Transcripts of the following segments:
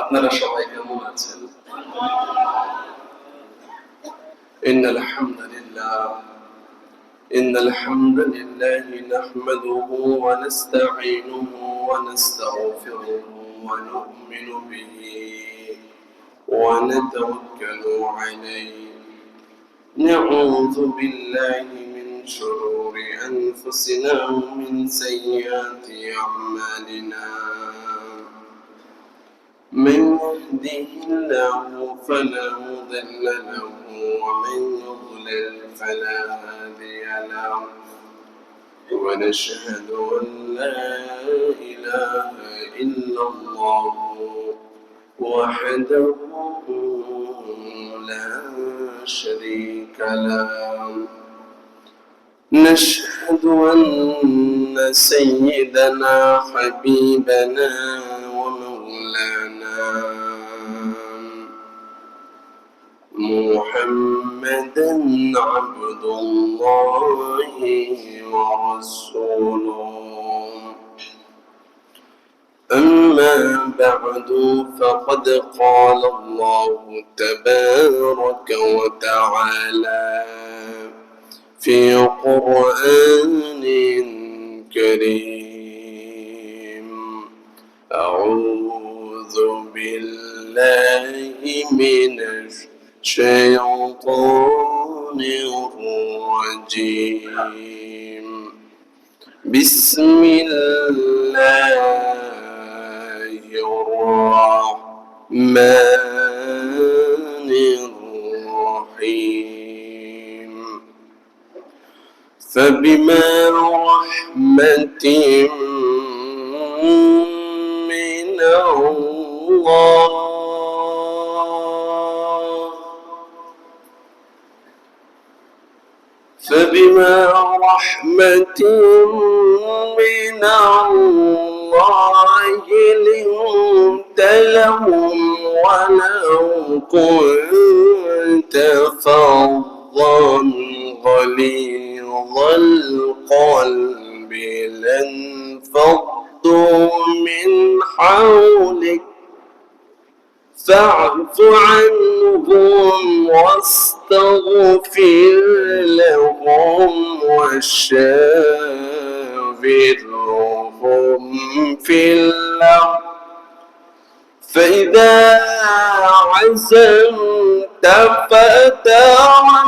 আপনারা সবাই কেমন আছেন إن الحمد لله إن الحمد لله نحمده ونستعينه ونستغفره ونؤمن به ونتوكل عليه نعوذ بالله من شرور أنفسنا ومن سيئات أعمالنا من يهده الله فلا مضل له ومن يضلل فلا هادي له. ونشهد أن لا إله إلا الله وحده لا شريك له. نشهد أن سيدنا حبيبنا ومولانا محمدا عبد الله ورسوله أما بعد فقد قال الله تبارك وتعالى في قرآن كريم. أعوذ بالله من الشيطان الرجيم. بسم الله الرحمن الرحيم. فبما رحمة من الله فبما رحمة من الله لنت لهم ولو كنت فظا غليظ القلب لانفضوا من حولك. فاعف عنهم واستغفر لهم وشاورهم في الأمر فإذا عزمت فتوكل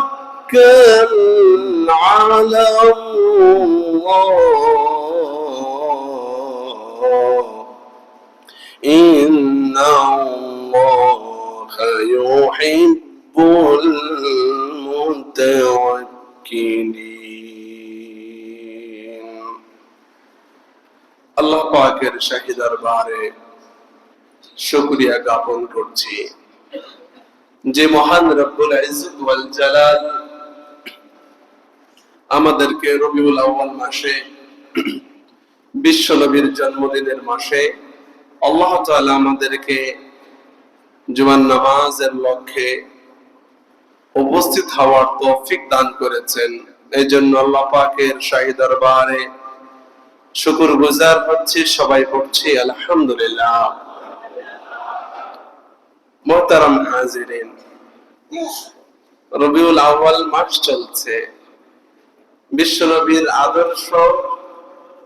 على الله. إن الله يحب المتوكلين আল্লাহ পাকের শাহী দরবারে শুকরিয়া জ্ঞাপন করছি যে মহান রব্বুল ইজ্জত ওয়াল জালাল আমাদেরকে রবিউল আউয়াল মাসে বিশ্ব নবীর জন্মদিনের মাসে আল্লাহ তাআলা আমাদেরকে জুমান নামাজের লক্ষ্যে উপস্থিত হওয়ার তৌফিক দান করেছেন। এই জন্য আল্লাহ পাকের শাহী দরবারে শুকুর গুজার হচ্ছে সবাই পড়ছি, আলহামদুলিল্লাহ। মোহতারাম হাজিরিন, রবিউল আউয়াল মাস চলছে। বিশ্বনবীর আদর্শ,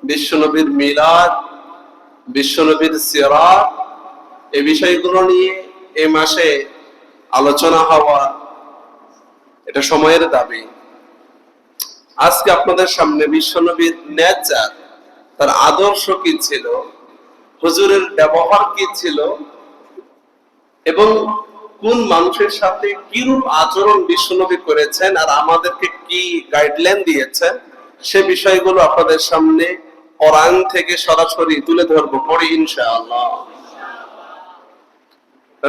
বিশ্বনবীর মিলাদ, বিশ্বনবীর সিরাত এই বিষয়গুলো নিয়ে এই মাসে আলোচনা হওয়া এটা সময়ের দাবি। আজকে আপনাদের সামনে বিশ্বনবীর নেচার তার আদর্শ কি ছিল, হুজুরের ব্যবহার কি ছিল, এবং কোন মানুষের সাথে কিরূপ আচরণ বিশ্বনবী করেছেন আর আমাদেরকে কি গাইডলাইন দিয়েছেন, সে বিষয়গুলো আপনাদের সামনে কোরআন থেকে সরাসরি তুলে ধরবো পড়ি ইনশাআল্লাহ।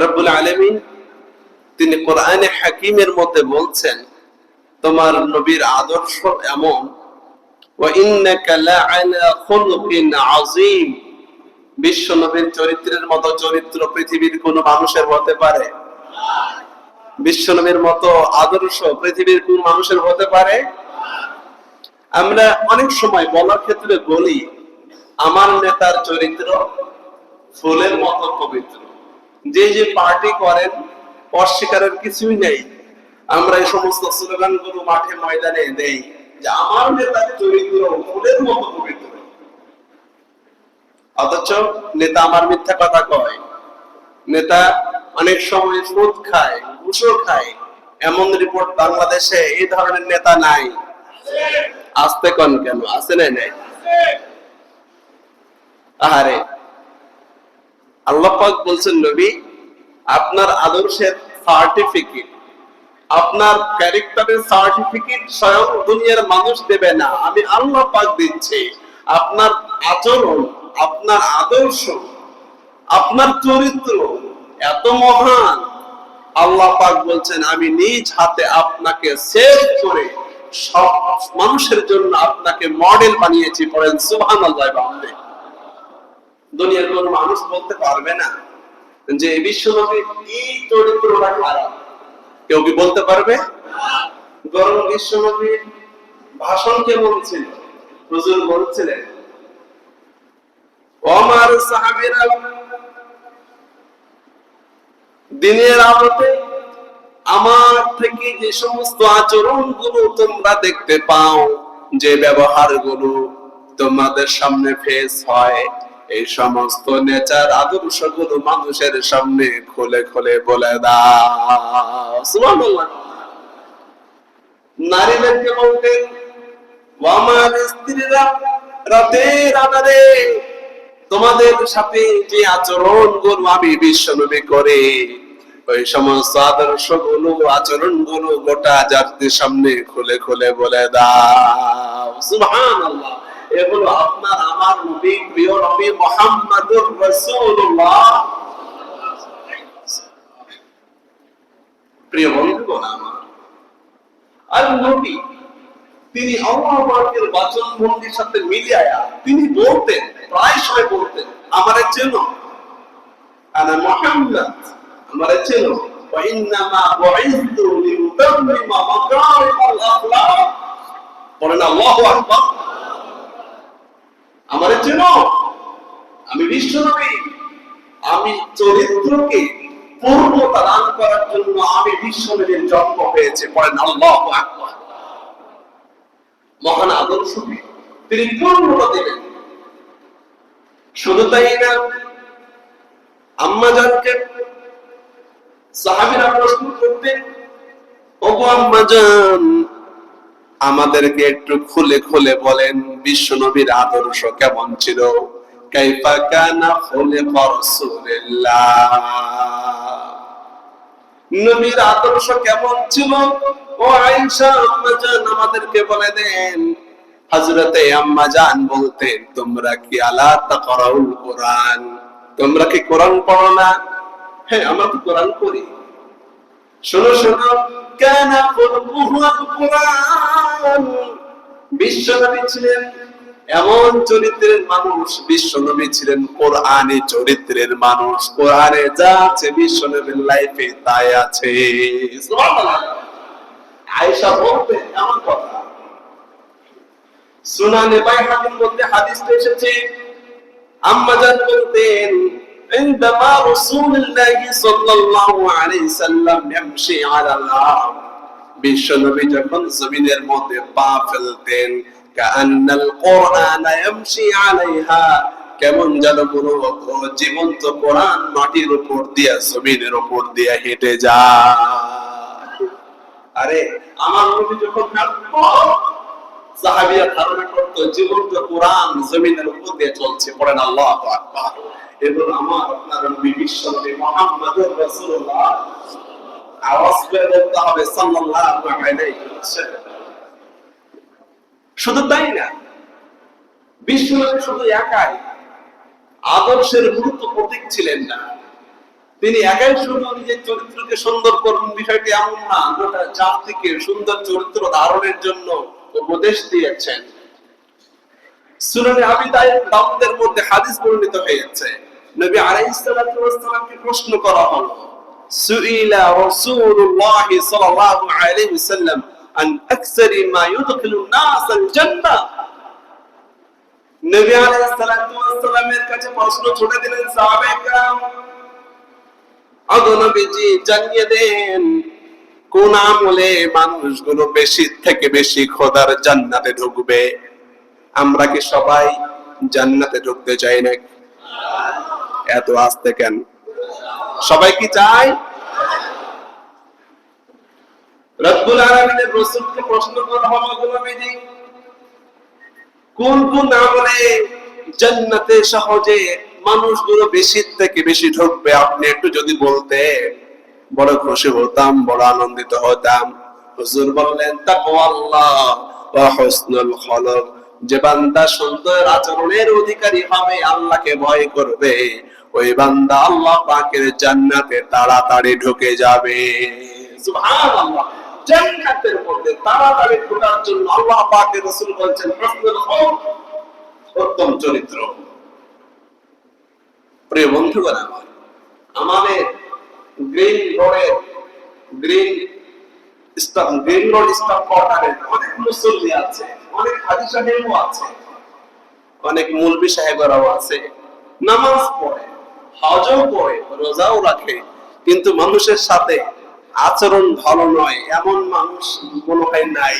রব্বুল আলমিন তিনি কোরআনে হাকিমের মতে বলছেন, তোমার নবীর আদর্শ এমন বিশ্ব নবীর চরিত্রের মতো চরিত্র পৃথিবীর কোন মানুষের হতে পারে? বিশ্ব নবীর মতো আদর্শ পৃথিবীর কোন মানুষের হতে পারে? আমরা অনেক সময় বলার ক্ষেত্রে বলি, আমার নেতার চরিত্র ফুলের মতো পবিত্র যে যে পার্টি করেন অস্বীকারের কিছুই নেই। আমরা এই সমস্ত স্লোগানগুলো মাঠে ময়দানে দেই যে আমার নেতার চরিত্র ফুলের মতো পবিত্র। অথচ নেতা আমার মিথ্যা কথা কয়। নেতা অনেক সময় সুদ খায় ঘুষও খায়। এমন রিপোর্ট বাংলাদেশে এই ধরনের নেতা নাই। আসতে কন কেন? আছে নাই? নাই আহারে আল্লাহ পাক বলছেন, নবী, আপনার আদর্শের সার্টিফিকেট আপনার ক্যারেক্টারের সার্টিফিকেট স্বয়ং দুনিয়ার মানুষ দেবে না। আমি আল্লাহ পাক দিচ্ছি, আপনার আচরণ, আপনার আদর্শ, আপনার চরিত্র এত মহান। আল্লাহ পাক বলছেন, আমি নিজ হাতে আপনাকে সেভ করে সব মানুষের জন্য আপনাকে মডেল বানিয়েছি। পড়েন দুনিয়ার কোন মানুষ বলতে পারবে না যে বিশ্বনবীর এই চরিত্রটা খারাপ। কেউ কি বলতে পারবে? বরং বিশ্বনবীর ভাষণ কেমন ছিল হুজুর বলছিলেন আমার সাহাবীরা দিনের আলোতে আমার থেকে যে সমস্ত আচরণগুলো তোমরা দেখতে পাও, যে ব্যবহারগুলো তোমাদের সামনে ফেস হয় এই সমস্ত নেচার আদর্শগুলো মানুষের সামনে খুলে খুলে বলে দাও। নারীদেরকে বলতেন আমার স্ত্রীরা তোমাদের সাথে যে আচরণগুলো আমি বিশ্বনবী করে, ওই সমস্ত আদর্শগুলো আচরণগুলো গোটা জাতির সামনে খুলে খুলে বলে দাও। সুবহান আল্লাহ এগুলো আপনার আমার নবী প্রিয় নবী মোহাম্মদুর রাসূলুল্লাহ প্রিয় বন্ধুগণ আমার আর নবী তিনি আল্লাহ পাকের বাচন ভঙ্গির সাথে মিলিয়ায়া তিনি বলতেন প্রায় সময় বলতেন আমারে চেনো আনা মুহাম্মদ আমারে চেনো وإنما بعثت لأتمم مكارم الأخلاق বলেন আল্লাহু আকবার আমারে চেনো? আমি বিশ্বনবী। আমি চরিত্রকে পূর্ণতা দান করার জন্য আমি বিশ্বনবীর জন্ম হয়েছে বলেন আল্লাহু আকবার। মহান আদর্শকে তিনি পূর্ণতা দেবেন। শুধু তাই না, আম্মাজানকে সাহাবীরা প্রশ্ন করতেন, ওগো আম্মাজান আমাদেরকে একটু খুলে খুলে বলেন, বিশ্ব নবীর আদর্শ কেমন ছিল? কাইফা কানা রাসূলুল্লাহ। নবীর আদর্শ কেমন ছিল? ও আম্মাজান আমাদেরকে বলে দেন আম্মাজান বলতেন, তোমরা কি আলা তাকরাউল কোরআন? তোমরা কি কোরআন পড়ো না? হ্যাঁ আমরা তো কোরআন পড়ি। শোনো শোনো বিশ্বনবী ছিলেন এমন চরিত্রের মানুষ, বিশ্বনবী ছিলেন কোরআনে চরিত্রের মানুষ। কোরআনে যা আছে বিশ্বনবীর লাইফে তাই আছে। আয়েশা বলতেন এমন কথা। সুনানে বাইহাকির মধ্যে হাদিসটা এসেছে আম্মা জান বলতেন عندما رسول الله صلى الله عليه وسلم يمشي على الارض বিশ্বনবী যখন জমিনের মধ্যে পা ফেলতেন কান্নাল কোরআন ইয়ামশি আলাইহা কেমন যেন কোনো জীবন্ত কোরআন মাটির উপর দিয়া জমিনের উপর দিয়া হেঁটে যায় আরে আমার নবী যখন হাঁটতো সাহাবিয়া ধারণা করতো জীবন্ত কোরআন জমিনের উপর দিয়ে চলছে পড়েন আল্লাহ আকবার এবং আমার আপনার নবী বিশ্ব নবী রাসূলুল্লাহ আওয়াজ করে বলতে হবে সাল্লাল্লাহু আলাইহি শুধু তাই না, বিশ্ব শুধু একাই আদর্শের গুরুত্ব প্রতীক ছিলেন না। তিনি একাই শুধু নিজের চরিত্রকে সুন্দর করুন বিষয়টি এমন না, গোটা জাতিকে সুন্দর চরিত্র ধারণের জন্য উপদেশ দিয়েছেন। সুনানে আবি দাউদের মধ্যে হাদিস বর্ণিত হয়েছে নবী আলাইহিস সালাতু ওয়াস সালামকে প্রশ্ন করা হলো সুইলা রাসূলুল্লাহ সাল্লাল্লাহু আলাইহি ওয়াসাল্লাম আন আকসারি মা ইউদখিলুন নাস আল জান্নাহ নবী আলাইহিস সালাতু ওয়াস সালামের কাছে প্রশ্ন ছুড়ে দিলেন সাহাবায়ে کرام অগনবীজি জানিয়ে দেন কোন আমলে মানুষগুলো বেশি থেকে বেশি খোদার জান্নাতে ঢুকবে আমরা কি সবাই জান্নাতে ঢুকতে চাই না এত আসতে কেন? সবাই কি চায়? রব্বুল আলামিনের রাসূলকে প্রশ্ন করা হলো গোলামীজি কোন কোন আমলে জান্নাতে সহজে মানুষগুলো বেশি থেকে বেশি ঢুকবে? আপনি একটু যদি বলতেন, বড় খুশি হতাম, বড় আনন্দিত হতাম। হুজুর বললেন, তাকওয়াল্লাহ ওয়া হুসনুল খলক, যে বান্দা সুন্দর আচরণের অধিকারী হবে, আল্লাহকে ভয় করবে। ওই বান্দা আল্লাহ পাকের জান্নাতে তাড়াতাড়ি ঢুকে যাবে। অনেক মুসল্লি অনেক মুলবি সাহেবরাও আছে। নামাজ পড়ে হজও পড়ে রোজাও রাখে, কিন্তু মানুষের সাথে আচরণ ভালো নয়। এমন মানুষ মনে হয় নাই।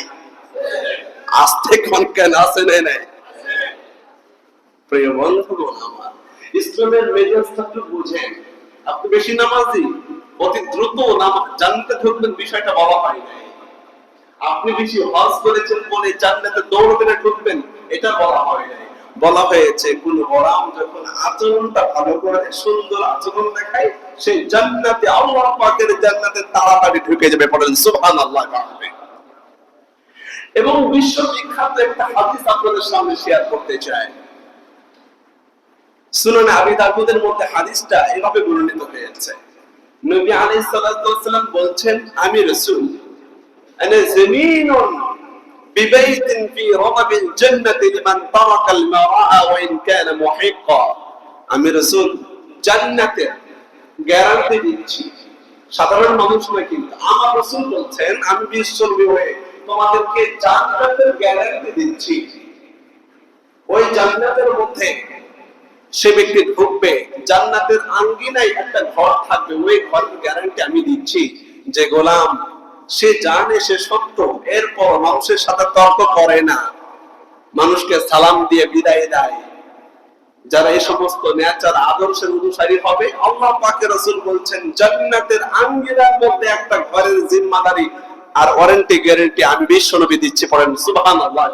আসতে কোন কেন আছে নাই নাই? প্রিয় আমার, ইসলামের মেজাজটা বুঝেন। আপনি বেশি নামাজি, অতি দ্রুত নামাজ জানতে ঢুকবেন বিষয়টা বলা হয় নাই। আপনি বেশি হজ করেছেন বলে জান্নাতে দৌড়বেন ঢুকবেন, এটা বলা হয় নাই। বলা হয়েছে কোন হরাম যখন আচরণটা ভালো করে, সুন্দর আচরণ দেখায়, সেই জান্নাতে আল্লাহ পাকের জান্নাতে তাড়াতাড়ি ঢুকে যাবে। পড়েন, সুবহানাল্লাহ কাহবে এবং বিশ্ব বিখ্যাত একটা হাদিস আপনাদের সামনে শেয়ার করতে চাই। সুনানে আবি দাউদের মধ্যে হাদিসটা এভাবে বর্ণিত হয়েছে। নবী আলাইহিস সালাতু ওয়াসালাম বলছেন, আমি রাসূল, আনা জামিনুন জান্নাতি লিমান তারাকা আল মারা'a ওয়া ইন কানা মুহিক্কা আমি রাসূল জান্নাতের গ্যারান্টি দিচ্ছি। সাধারণ মানুষ কিন্তু আমার রাসূল বলছেন, আমি হয়ে তোমাদেরকে জান্নাতের গ্যারান্টি দিচ্ছি। ওই জান্নাতের মধ্যে সে ব্যক্তি ঢুকবে, জান্নাতের আঙ্গিনায় একটা ঘর থাকবে, ওই ঘরের গ্যারান্টি আমি দিচ্ছি। যে গোলাম সে জানে সে সত্য, এরপর মানুষের সাথে তর্ক করে না। মানুষকে সালাম দিয়ে বিদায় দেয়। যারা এই সমস্ত ন্যাচার আদর্শের অনুসারী হবে, আল্লাহ পাকে রসুল বলছেন, জান্নাতের আঙ্গিনার মধ্যে একটা ঘরের জিম্মাদারি আর ওয়ারেন্টি গ্যারেন্টি আমি বিশ্বনবী দিচ্ছি, পড়েন সুবহানাল্লাহ।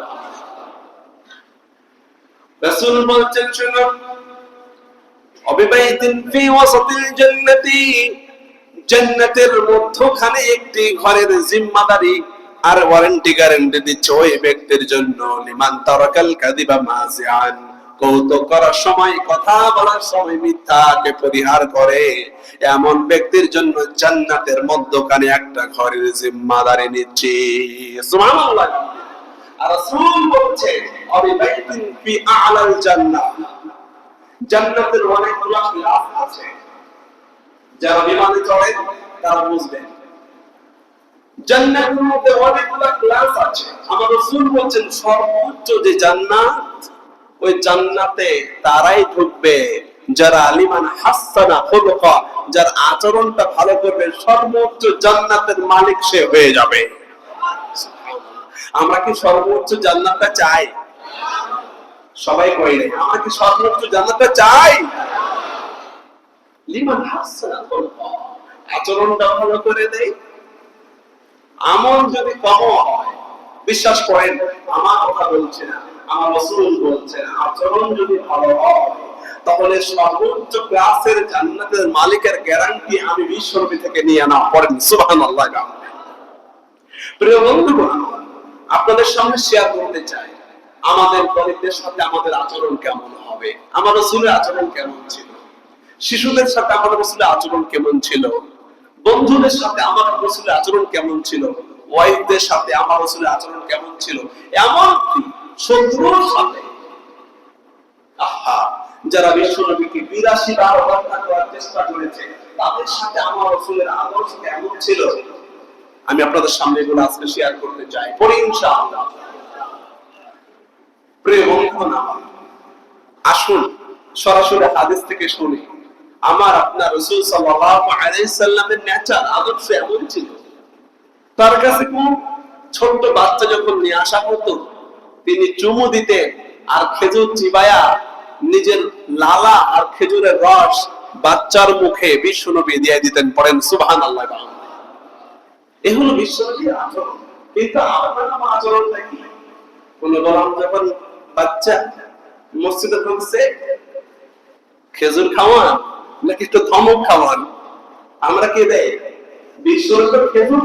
রাসূল বলছেন শুনুন অবিবাহিতিন ফি ওয়াসাতিল জান্নাতি। জান্নাতের মধ্যখানে একটি ঘরের জিম্মাদারি আর ওয়ারেন্টি গ্যারান্টি দিচ্ছে ওই ব্যক্তির জন্য। লিমান তারাকাল কাদিবা মাজিআন কৌতুক করার সময়, কথা বলার সময় মিথ্যাকে পরিহার করে। এমন ব্যক্তির জন্য জান্নাতের মধ্যখানে একটা ঘরের জিম্মাদারি নিচ্ছে। সুবহানাল্লাহ। আর রাসূল বলছে অবিবাহিতিন ফি আ'লাল জান্নাহ। জান্নাতের অনেকগুলো ক্লাস আছে। যারা বিমানে চড়ে, তারা বুঝবেন জান্নাতের মধ্যে অনেকগুলো ক্লাস আছে। আমার রাসূল বলছেন, সর্বোচ্চ যে জান্নাত, ওই জান্নাতে তারাই ঢুকবে। যারা আলিমান হাসানা যার আচরণটা ভালো করবে, সর্বোচ্চ জান্নাতের মালিক সে হয়ে যাবে। আমরা কি সর্বোচ্চ জান্নাতটা চাই? সবাই কই আমরা কি সর্বোচ্চ জান্নাতটা চাই? আচরণটা ভালো করে দেয় আমল যদি কম হয়, বিশ্বাস করেন, আমার কথা বলছে না, আমার রসুল বলছে না, আচরণ যদি ভালো হয়, তাহলে সর্বোচ্চ ক্লাসের জান্নাতের মালিকের গ্যারান্টি আমি বিশ্বনবী থেকে নিয়ে আনা, পড়েন, সুবহানাল্লাহ। প্রিয় বন্ধুগণ, আপনাদের সামনে শেয়ার করতে চাই, আমাদের গরিবদের সাথে আমাদের আচরণ কেমন হবে? আমার রসুলের আচরণ কেমন ছিল? শিশুদের সাথে আমার রসুলের আচরণ কেমন ছিল? বন্ধুদের সাথে আমার রসুলের আচরণ কেমন ছিল? ওয়াইফদের সাথে আমার রসুলের আচরণ কেমন ছিল? এমনকি শত্রুর সাথে। আহা, যারা বিশ্ব নবীকে বিরাশি বার হত্যা করার চেষ্টা করেছে, তাদের সাথে আমার রসুলের আদর্শ কেমন ছিল? আমি আপনাদের সামনে এগুলো আজকে শেয়ার করতে চাই। পরে ইনশাআল্লাহ। বন্ধুগণ আসুন সরাসরি হাদিস থেকে শুনি। আমার আপনার রসুল সাল্লামের নেচার আদর্শ এমন ছিল। তার কাছে কোন ছোট্ট বাচ্চা যখন নিয়ে আসা হতো, তিনি চুমু দিতেন আর খেজুর চিবায়া নিজের লালা আর খেজুরের রস বাচ্চার মুখে বিশ্বনবী দিয়ে দিতেন, পড়েন সুবহান আল্লাহ এ হলো বিশ্বনবীর আচরণ। কিন্তু আমার আচরণটা কি? কোন গরম যখন বাচ্চা মসজিদে ঢুকছে, খেজুর খাওয়ান নাকি একটু ধমক খাওয়ান। আমরা কে দেয়?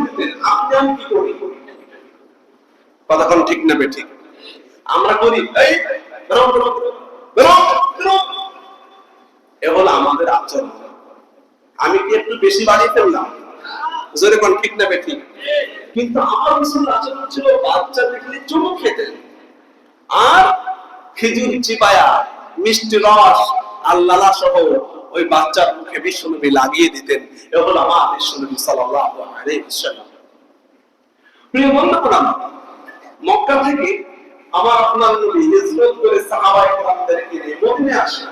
দিতেন আপনি আমি কি করি? কতক্ষণ ঠিক ঠিক আমরা করি, এই। এ হলো আমাদের আচরণ। আমি কি একটু বেশি বাড়িয়ে ফেললাম? জোরে কোন ঠিক না ঠিক কিন্তু আমার রসুল আচরণ ছিল বাচ্চা দেখলে চুমু খেতেন আর খেজুর চিপায়া, মিষ্টি রস আল্লাহ সহ ওই বাচ্চার মুখে বিশ্বনবী লাগিয়ে দিতেন। এ হলো আমার বিশ্বনবী সাল্লাল্লাহু আলাইহি প্রিয় বন্ধুরা মক্কা থেকে আমার আপনার নবী হিজরত করে সাহাবায়ে কেরামদেরকে নিয়ে মদিনায় আসেন।